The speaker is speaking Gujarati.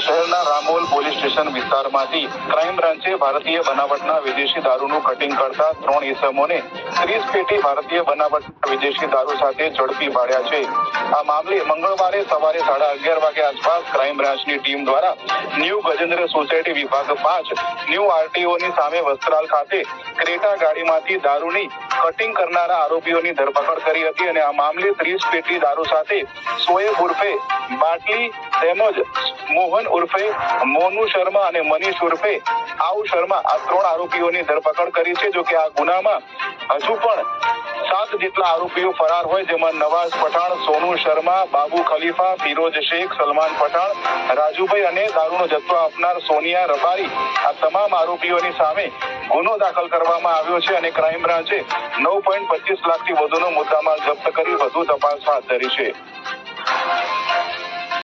શહેરના રામોલ પોલીસ સ્ટેશન વિસ્તારમાંથી ક્રાઇમ બ્રાન્ચે ભારતીય બનાવટના વિદેશી દારૂનું કટિંગ કરતા ત્રણ ઇસમોને ત્રીસ પેટી ભારતીય બનાવટ વિદેશી દારૂ સાથે ઝડપી પાડ્યા છે. આ મામલે મંગળવારે સવારે સાડા અગિયાર વાગે આસપાસ ક્રાઇમ બ્રાન્ચની ટીમ દ્વારા ન્યૂ ગજેન્દ્ર સોસાયટી વિભાગ પાંચ, ન્યૂ આરટીઓની સામે વસ્ત્રાલ ખાતે ક્રેટા ગાડીમાંથી દારૂની કટિંગ કરનારા આરોપીઓની ધરપકડ કરી હતી અને આ મામલે ત્રીસ પેટી દારૂ સાથે સોએબ ઉર્ફે બાટલી તેમજ મોહન ઉર્ફે મોનુ શર્મા અને મનીષ ઉર્ફે આઉ શર્મા આ ત્રણ આરોપીઓની ધરપકડ કરી છે, જોકે આ ગુનામાં હજુ પણ સાત જેટલા આરોપીઓ ફરાર હોય જેમાં નવાઝ પઠાણ, સોનુ શર્મા, બાબુ ખલીફા, ફિરોજ શેખ, સલમાન પઠાણ, રાજુભાઈ અને દારૂનો જથ્થો આપનાર સોનિયા રબારી આ તમામ આરોપીઓની સામે ગુનો દાખલ કરવામાં આવ્યો છે અને ક્રાઇમ બ્રાન્ચે નવ પોઈન્ટ પચીસ લાખથી વધુનો મુદ્દામાલ જપ્ત કરી વધુ તપાસ હાથ ધરી છે.